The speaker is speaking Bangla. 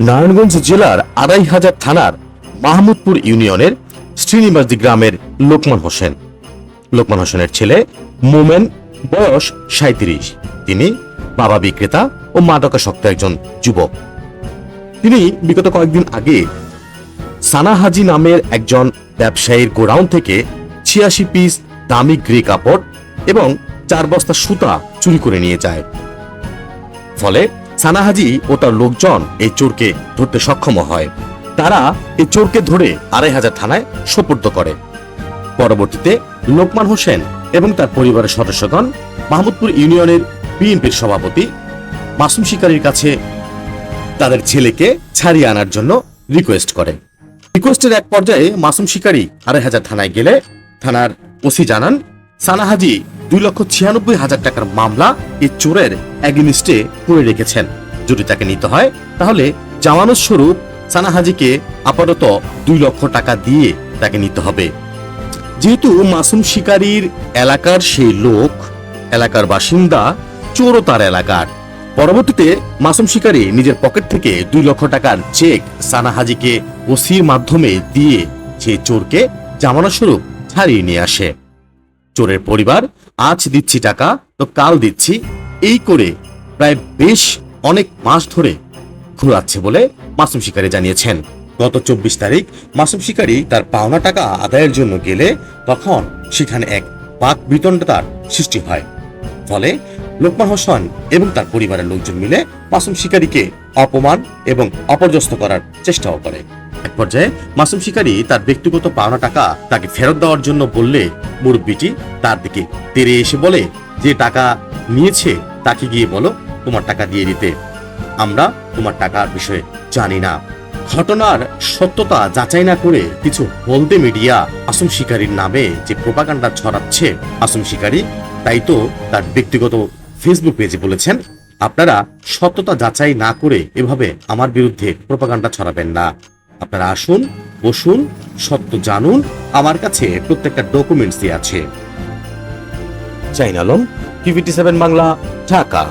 নারায়ণগঞ্জ জেলার আড়াই হাজার থানার মাহমুদপুর ইউনিয়নের শ্রীনিবাসী গ্রামের লোকমান হোসেন। লোকমান হোসেনের ছেলে মোমেন বয়স সাঁত্রিশ তিনি বাবা বিক্রেতা ও মাদকাসক্ত একজন যুবক। তিনি বিগত কয়েকদিন আগে সানা হাজি নামের একজন ব্যবসায়ীর গোডাউন থেকে ছিয়াশি পিস দামি গ্রে কাপড় এবং চার বস্তা সুতা চুরি করে নিয়ে যায়। ফলে সানাহাজি ও তার লোকজন এই চোরকে ধরতে সক্ষম হয়। তারা এই চোরকে ধরে আড়াই হাজার থানায় সোপর্দ করে। পরবর্তীতে লোকমান হোসেন এবং তার পরিবারের সদস্যগণ মাহমুদপুর ইউনিয়নের বিএনপির সভাপতি মাসুম শিকারীর কাছে তাদের ছেলেকে ছাড়িয়ে আনার জন্য রিকোয়েস্ট করে। রিকোয়েস্টের এক পর্যায়ে মাসুম শিকারী আড়াই হাজার থানায় গেলে থানার ওসি জানান, সানাহাজি দুই লক্ষ ছিয়ানব্বই হাজার টাকার মামলা এই চোরের অ্যাগেনিস্টে করে রেখেছেন। যদি তাকে নিতে হয়, তাহলে জামানত স্বরূপ সানাহাজিকে আপাতত দুই লক্ষ টাকা দিয়ে তাকে নিতে হবে। যেহেতু মাসুম শিকারীর এলাকার সেই লোক, এলাকার বাসিন্দা, চোরও তার এলাকার। পরবর্তীতে মাসুম শিকারী নিজের পকেট থেকে দুই লক্ষ টাকার চেক সানা হাজিকে ওসির মাধ্যমে দিয়ে সে চোরকে জামানত স্বরূপ ছাড়িয়ে নিয়ে আসে। চোরের পরিবার, আজ দিচ্ছি টাকা, তো কাল দিচ্ছি। এই করে প্রায় বেশ অনেক মাস ধরে ঘুরাচ্ছে বলে মাসুম শিকারী জানিয়েছেন। গত চব্বিশ তারিখ মাসুম শিকারী তার পাওনা টাকা আদায়ের জন্য গেলে তখন সেখানে এক বাক বিতণ্ডতার সৃষ্টি হয়। ফলে লোকমান হোসেন এবং তার পরিবারের লোকজন মিলে মাসুম শিকারীকে অপমান এবং অপর্যস্ত করার চেষ্টাও করে। এক পর্যায়ে মাসুম শিকারী তার ব্যক্তিগত পাওনা টাকা তাকে ফেরত দেওয়ার জন্য বললে মুরব্বীটি তার দিকে তেরে এসে বলে, যে টাকা নিয়েছে তাকে গিয়ে বলো, তোমার টাকা দিয়ে দিতে। আমরা তোমার টাকার বিষয়ে জানি না। ঘটনার সত্যতা যাচাই না করে কিছু বলতে মিডিয়া আসুম শিকারীর নামে যে প্রোপাগান্ডা ছড়াচ্ছে আসুম শিকারী, তাই তো তার ব্যক্তিগত ফেসবুক পেজে বলেছেন, আপনারা সত্যতা যাচাই না করে এভাবে আমার বিরুদ্ধে প্রোপাগান্ডা ছড়াবেন না। আপনারা আসুন, বসুন সত্য জানুন, আমার কাছে প্রত্যেকটা ডকুমেন্টস দিয়ে আছে। চাইন আলম টিভিটি সেভেন বাংলা, ঢাকা।